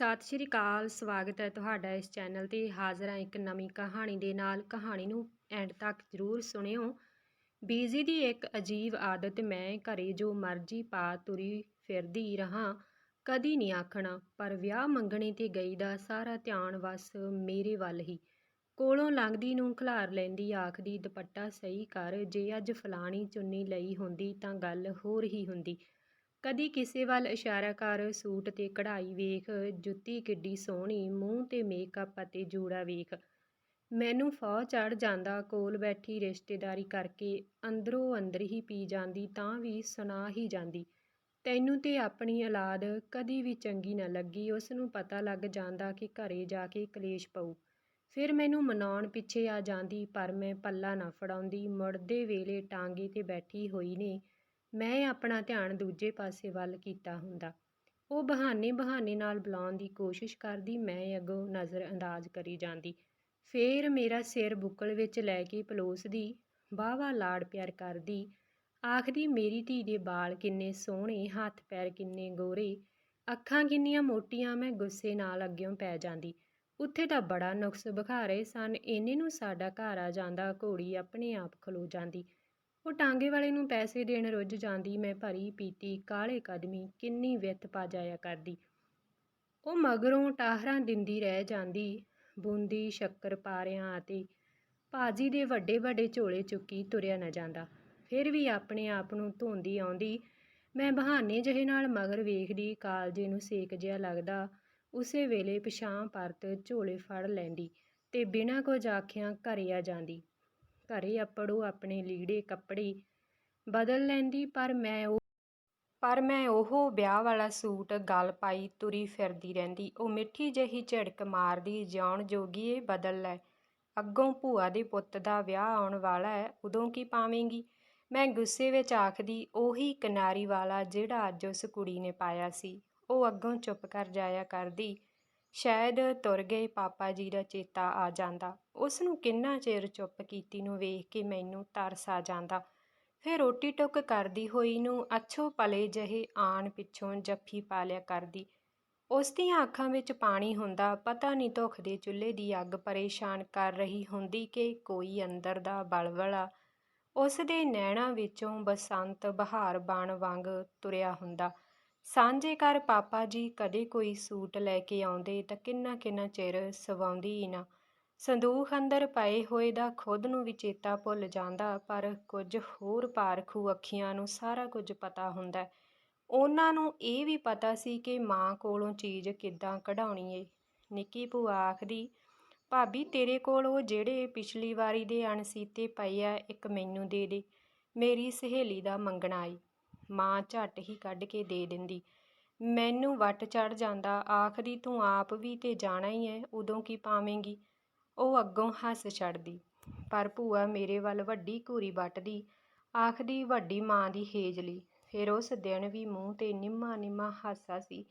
ਸਤਿ ਸ਼੍ਰੀ ਅਕਾਲ, ਸਵਾਗਤ ਹੈ ਤੁਹਾਡਾ ਇਸ ਚੈਨਲ ਤੇ। ਹਾਜ਼ਰ ਹਾਂ ਇੱਕ ਨਵੀਂ ਕਹਾਣੀ ਦੇ ਨਾਲ। ਕਹਾਣੀ ਨੂੰ ਐਂਡ ਤੱਕ ਜ਼ਰੂਰ ਸੁਣਿਓ। ਬੀਜੀ ਦੀ ਇੱਕ ਅਜੀਬ ਆਦਤ ਮੈਂ ਘਰੇ ਜੋ ਮਰਜ਼ੀ ਪਾ ਤੁਰੀ ਫਿਰਦੀ ਰਹਾ, ਕਦੀ ਨਹੀਂ ਆਖਣਾ। ਪਰ ਵਿਆਹ ਮੰਗਣੇ ਤੇ ਗਈ ਦਾ ਸਾਰਾ ਧਿਆਨ ਬਸ ਮੇਰੇ ਵੱਲ ਹੀ। ਕੋਲੋਂ ਲੰਘਦੀ ਨੂੰ ਖਲਾਰ ਲੈਂਦੀ, ਆਖਦੀ, ਦੁਪੱਟਾ ਸਹੀ ਕਰ, ਜੇ ਅੱਜ ਫਲਾਣੀ ਚੁੰਨੀ ਲਈ ਹੁੰਦੀ ਤਾਂ ਗੱਲ ਹੋਰ ਹੀ ਹੁੰਦੀ। ਕਦੀ ਕਿਸੇ ਵੱਲ ਇਸ਼ਾਰਾ ਕਰ ਸੂਟ ਤੇ ਕਢਾਈ ਵੇਖ, ਜੁੱਤੀ ਕਿੱਡੀ ਸੋਹਣੀ, ਮੂੰਹ ਤੇ ਮੇਕਅਪ ਅਤੇ ਜੂੜਾ ਵੇਖ। ਮੈਨੂੰ ਫੌ ਚੜ ਜਾਂਦਾ, ਕੋਲ ਬੈਠੀ ਰਿਸ਼ਤੇਦਾਰੀ ਕਰਕੇ, ਅੰਦਰੋਂ ਅੰਦਰ ਹੀ ਪੀ ਜਾਂਦੀ ਤਾਂ ਵੀ ਸੁਣਾ ਹੀ ਜਾਂਦੀ। ਤੈਨੂੰ ਤੇ ਆਪਣੀ ਔਲਾਦ ਕਦੀ ਵੀ ਚੰਗੀ ਨਾ ਲੱਗੀ ਉਸ ਨੂੰ ਪਤਾ ਲੱਗ ਜਾਂਦਾ ਕਿ ਘਰੇ ਜਾ ਕੇ ਕਲੇਸ਼ ਪਊ। ਫਿਰ ਮੈਨੂੰ ਮਨਾਉਣ ਪਿੱਛੇ ਆ ਜਾਂਦੀ, ਪਰ ਮੈਂ ਪੱਲਾ ਨਾ ਫੜਾਉਂਦੀ, ਮੁੜਦੇ ਵੇਲੇ ਟਾਂਗੇ ਤੇ ਬੈਠੀ ਹੋਈ ਨੇ। ਮੈਂ ਆਪਣਾ ਧਿਆਨ ਦੂਜੇ ਪਾਸੇ ਵੱਲ ਕੀਤਾ ਹੁੰਦਾ। ਉਹ ਬਹਾਨੇ ਬਹਾਨੇ ਨਾਲ ਬੁਲਾਉਣ ਦੀ ਕੋਸ਼ਿਸ਼ ਕਰਦੀ, ਮੈਂ ਅੱਗੋਂ ਨਜ਼ਰ ਅੰਦਾਜ਼ ਕਰੀ ਜਾਂਦੀ। ਫੇਰ ਮੇਰਾ ਸਿਰ ਬੁੱਕਲ ਵਿੱਚ ਲੈ ਕੇ ਪਲੋਸਦੀ ਵਾਹਵਾ ਲਾੜ ਪਿਆਰ ਕਰਦੀ, ਆਖਦੀ, ਮੇਰੀ ਧੀ ਦੇ ਬਾਲ ਕਿੰਨੇ ਸੋਹਣੇ, ਹੱਥ ਪੈਰ ਕਿੰਨੇ ਗੋਰੇ, ਅੱਖਾਂ ਕਿੰਨੀਆਂ ਮੋਟੀਆਂ, ਮੈਂ ਗੁੱਸੇ ਨਾਲ ਅੱਗਿਓਂ ਪੈ ਜਾਂਦੀ। ਉੱਥੇ ਤਾਂ ਬੜਾ ਨੁਕਸ ਵਿਖਾ ਰਹੇ ਸਨ ਇਹਨੇ ਨੂੰ ਸਾਡਾ ਘਰ ਆ ਜਾਂਦਾ, ਘੋੜੀ ਆਪਣੇ ਆਪ ਖਲੋ ਜਾਂਦੀ। ਉਹ ਟਾਂਗੇ ਵਾਲੇ ਨੂੰ ਪੈਸੇ ਦੇਣ ਰੁੱਝ ਜਾਂਦੀ, ਮੈਂ ਭਰੀ ਪੀਤੀ ਕਾਲੇ ਕਦਮੀ, ਕਿੰਨੀ ਵਿੱਥ ਪਾ ਜਾਇਆ ਕਰਦੀ। ਉਹ ਮਗਰੋਂ ਟਾਹਰਾਂ ਦਿੰਦੀ ਰਹਿ ਜਾਂਦੀ, ਬੂੰਦੀ, ਸ਼ੱਕਰ ਪਾਰਿਆਂ ਅਤੇ ਭਾਜੀ ਦੇ ਵੱਡੇ ਵੱਡੇ ਝੋਲੇ ਚੁੱਕੀ ਤੁਰਿਆ ਨਾ ਜਾਂਦਾ। ਫਿਰ ਵੀ ਆਪਣੇ ਆਪ ਨੂੰ ਧੋਂਦੀ ਆਉਂਦੀ, ਮੈਂ ਬਹਾਨੇ ਜਿਹੇ ਨਾਲ ਮਗਰ ਵੇਖਦੀ, ਕਾਲਜੇ ਨੂੰ ਸੇਕ ਜਿਹਾ ਲੱਗਦਾ, ਉਸੇ ਵੇਲੇ ਪਿਛਾਂ ਪਰਤ ਝੋਲੇ ਫੜ ਲੈਂਦੀ ਤੇ ਬਿਨਾਂ ਕੁਝ ਆਖਿਆਂ ਘਰੇ ਆ ਜਾਂਦੀ। ਘਰੇ ਅੱਪੜੋ ਆਪਣੇ ਲੀੜੇ ਕੱਪੜੇ ਬਦਲ ਲੈਂਦੀ, ਪਰ ਮੈਂ ਉਹ ਪਰ ਮੈਂ ਉਹ ਵਿਆਹ ਵਾਲਾ ਸੂਟ ਗਲ ਪਾਈ ਤੁਰੀ ਫਿਰਦੀ ਰਹਿੰਦੀ। ਉਹ ਮਿੱਠੀ ਜਿਹੀ ਝਿੜਕ ਮਾਰਦੀ, ਜਿਉਣ ਜੋਗੀਏ ਬਦਲ ਲੈ। ਅੱਗੋਂ ਭੂਆ ਦੇ ਪੁੱਤ ਦਾ ਵਿਆਹ ਆਉਣ ਵਾਲਾ ਹੈ, ਉਦੋਂ ਕੀ ਪਾਵੇਂਗੀ? ਮੈਂ ਗੁੱਸੇ ਵਿੱਚ ਆਖਦੀ, ਉਹੀ ਕਿਨਾਰੀ ਵਾਲਾ ਜਿਹੜਾ ਅੱਜ ਉਸ ਕੁੜੀ ਨੇ ਪਾਇਆ ਸੀ। ਉਹ ਅੱਗੋਂ ਚੁੱਪ ਕਰ ਜਾਇਆ ਕਰਦੀ। ਸ਼ਾਇਦ ਤੁਰ ਗਏ ਪਾਪਾ ਜੀ ਦਾ ਚੇਤਾ ਆ ਜਾਂਦਾ। ਉਸ ਨੂੰ ਕਿੰਨਾ ਚਿਰ ਚੁੱਪ ਕੀਤੀ ਨੂੰ ਵੇਖ ਕੇ ਮੈਨੂੰ ਤਰਸ ਆ ਜਾਂਦਾ। ਫਿਰ ਰੋਟੀ ਟੁੱਕ ਕਰਦੀ ਹੋਈ ਨੂੰ ਅੱਛੋ ਪਲੇ ਜਿਹੇ ਆਣ ਪਿੱਛੋਂ ਜੱਫੀ ਪਾ ਲਿਆ ਕਰਦੀ। ਉਸ ਦੀਆਂ ਅੱਖਾਂ ਵਿੱਚ ਪਾਣੀ ਹੁੰਦਾ ਪਤਾ ਨਹੀਂ ਧੁੱਖ ਦੇ ਚੁੱਲ੍ਹੇ ਦੀ ਅੱਗ ਪਰੇਸ਼ਾਨ ਕਰ ਰਹੀ ਹੁੰਦੀ ਕਿ ਕੋਈ ਅੰਦਰ ਦਾ ਬਲਬਲਾ ਉਸ ਦੇ ਨੈਣਾਂ ਵਿੱਚੋਂ ਬਸੰਤ ਬਹਾਰ ਬਾਣ ਵਾਂਗ ਤੁਰਿਆ ਹੁੰਦਾ। ਸਾਂਝੇ ਘਰ ਪਾਪਾ ਜੀ ਕਦੇ ਕੋਈ ਸੂਟ ਲੈ ਕੇ ਆਉਂਦੇ ਤਾਂ ਕਿੰਨਾ ਕਿੰਨਾ ਚਿਰ ਸਵਾਉਂਦੀ ਹੀ ਨਾ। ਸੰਦੂਖ ਅੰਦਰ ਪਏ ਹੋਏ ਦਾ ਖੁਦ ਨੂੰ ਵੀ ਚੇਤਾ ਭੁੱਲ ਜਾਂਦਾ, ਪਰ ਕੁਝ ਹੋਰ ਪਾਰਖੂ ਅੱਖੀਆਂ ਨੂੰ ਸਾਰਾ ਕੁਝ ਪਤਾ ਹੁੰਦਾ। ਉਹਨਾਂ ਨੂੰ ਇਹ ਵੀ ਪਤਾ ਸੀ ਕਿ ਮਾਂ ਕੋਲੋਂ ਚੀਜ਼ ਕਿੱਦਾਂ ਕਢਾਉਣੀ ਏ। ਨਿੱਕੀ ਭੂਆ ਆਖਦੀ, ਭਾਬੀ, ਤੇਰੇ ਕੋਲ ਉਹ ਜਿਹੜੇ ਪਿਛਲੀ ਵਾਰੀ ਦੇ ਅਣਸੀਤੇ ਪਏ ਆ, ਇੱਕ ਮੈਨੂੰ ਦੇ ਦੇ। ਮੇਰੀ ਸਹੇਲੀ ਦਾ ਮੰਗਣਾ ਏ। ਮਾਂ ਝੱਟ ਹੀ ਕੱਢ ਕੇ ਦੇ ਦਿੰਦੀ। ਮੈਨੂੰ ਵੱਟ ਚੜ੍ਹ ਜਾਂਦਾ, ਆਖਦੀ, ਤੂੰ ਆਪ ਵੀ ਤੇ ਜਾਣਾ ਹੀ ਹੈ ਉਦੋਂ ਕੀ ਪਾਵੇਂਗੀ? ਉਹ ਅੱਗੋਂ ਹੱਸ ਛੱਡਦੀ। ਪਰ ਭੂਆ, ਮੇਰੇ ਵੱਲ ਵੱਡੀ ਘੂਰੀ ਵੱਟਦੀ। ਆਖਦੀ ਵੱਡੀ ਮਾਂ ਦੀ ਹੇਜਲੀ। ਫਿਰ ਉਸ ਦਿਨ ਵੀ ਮੂੰਹ ਤੇ ਨਿੰਮਾ ਨਿੰਮਾ ਹਾਸਾ ਸੀ।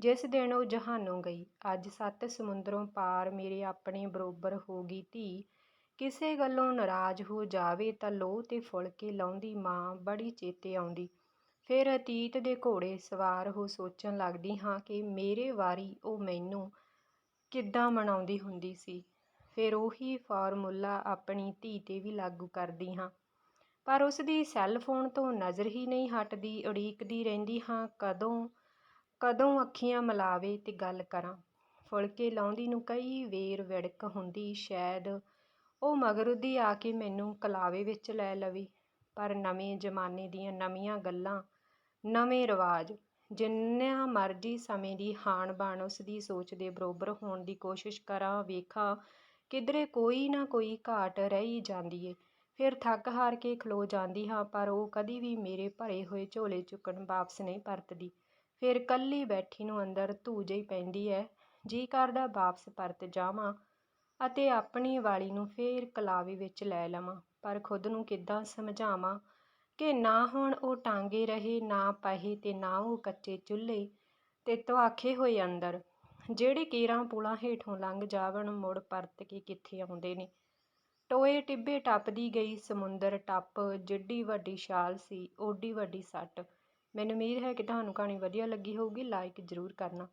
ਜਿਸ ਦਿਨ ਉਹ ਜਹਾਨੋਂ ਗਈ, ਅੱਜ ਸੱਤ ਸਮੁੰਦਰੋਂ ਪਾਰ ਮੇਰੇ ਆਪਣੇ ਬਰੋਬਰ ਹੋ ਗਈ ਧੀ। ਕਿਸੇ ਗੱਲੋਂ ਨਾਰਾਜ਼ ਹੋ ਜਾਵੇ ਤਾਂ ਲੋਹ ਤੇ ਫੁਲਕੇ ਲਾਉਂਦੀ ਮਾਂ, ਬੜੀ ਚੇਤੇ ਆਉਂਦੀ। ਫਿਰ ਅਤੀਤ ਦੇ ਘੋੜੇ ਸਵਾਰ ਹੋ ਸੋਚਣ ਲੱਗਦੀ ਹਾਂ ਕਿ ਮੇਰੇ ਵਾਰੀ ਉਹ ਮੈਨੂੰ ਕਿੱਦਾਂ ਮਨਾਉਂਦੀ ਹੁੰਦੀ ਸੀ। ਫਿਰ ਉਹੀ ਫਾਰਮੂਲਾ ਆਪਣੀ ਧੀ ਤੇ ਵੀ ਲਾਗੂ ਕਰਦੀ ਹਾਂ। ਪਰ ਉਸ ਦੀ ਸੈੱਲ ਫੋਨ ਤੋਂ ਨਜ਼ਰ ਹੀ ਨਹੀਂ ਹਟਦੀ, ਉਡੀਕਦੀ ਰਹਿੰਦੀ ਹਾਂ, ਕਦੋਂ ਕਦੋਂ ਅੱਖੀਆਂ ਮਿਲਾਵੇ ਤੇ ਗੱਲ ਕਰਾਂ। ਫੁਲਕੇ ਲਾਉਂਦੀ ਨੂੰ ਕਈ ਵੇਰ ਵਿੜਕ ਹੁੰਦੀ, ਸ਼ਾਇਦ ਉਹ ਮਗਰੁੱਦੀ ਆ ਕੇ ਮੈਨੂੰ ਕਲਾਵੇ ਵਿੱਚ ਲੈ ਲਵੇ। ਪਰ ਨਵੇਂ ਜ਼ਮਾਨੇ ਦੀਆਂ ਨਵੀਆਂ ਗੱਲਾਂ ਨਵੇਂ ਰਿਵਾਜ। ਜਿੰਨਾ ਮਰਜ਼ੀ ਸਮੇਂ ਦੀ ਹਾਣ ਬਾਣ ਉਸ ਦੀ ਸੋਚ ਦੇ ਬਰੋਬਰ ਹੋਣ ਦੀ ਕੋਸ਼ਿਸ਼ ਕਰਾਂ, ਵੇਖਾਂ ਕਿਧਰੇ ਕੋਈ ਨਾ ਕੋਈ ਘਾਟ ਰਹਿ ਜਾਂਦੀ ਏ। ਫਿਰ ਥੱਕ ਹਾਰ ਕੇ ਖਲੋ ਜਾਂਦੀ ਹਾਂ, ਪਰ ਉਹ ਕਦੀ ਵੀ ਮੇਰੇ ਭਰੇ ਹੋਏ ਝੋਲੇ ਚੁੱਕਣ ਵਾਪਸ ਨਹੀਂ ਪਰਤਦੀ। ਫਿਰ ਕੱਲੀ ਬੈਠੀ ਨੂੰ ਅੰਦਰ ਧੂ ਜਿਹੀ ਪੈਂਦੀ ਹੈ। ਜੀ ਕਰਦਾ ਵਾਪਸ ਪਰਤ ਜਾਵਾਂ ਅਤੇ ਆਪਣੀ ਵਾਲੀ ਨੂੰ ਫੇਰ ਕਲਾਵੇ ਵਿੱਚ ਲੈ ਲਵਾਂ, ਪਰ ਖੁਦ ਨੂੰ ਕਿੱਦਾਂ ਸਮਝਾਵਾਂ? ਕਿ ਨਾ ਹੁਣ ਉਹ ਟਾਂਗੇ ਰਹੇ, ਨਾ ਪਹੇ ਤੇ ਨਾ ਉਹ ਕੱਚੇ ਚੁੱਲ੍ਹੇ ਤੇ ਧਵਾਖੇ ਹੋਏ ਅੰਦਰ। ਜਿਹੜੇ ਕੀਰਾਂ ਪੁਲਾਂ ਹੇਠੋਂ ਲੰਘ ਜਾਵਣ, ਮੁੜ ਪਰਤ ਕੇ ਕਿੱਥੇ ਆਉਂਦੇ ਨੇ? ਟੋਏ ਟਿੱਬੇ ਟੱਪਦੀ ਗਈ, ਸਮੁੰਦਰ ਟੱਪ, ਜਿੱਡੀ ਵੱਡੀ ਛਾਲ ਸੀ, ਓਡੀ ਵੱਡੀ ਸੱਟ। ਮੈਨੂੰ ਉਮੀਦ ਹੈ ਕਿ ਤੁਹਾਨੂੰ ਕਹਾਣੀ ਵਧੀਆ ਲੱਗੀ ਹੋਊਗੀ, ਲਾਈਕ ਜ਼ਰੂਰ ਕਰਨਾ।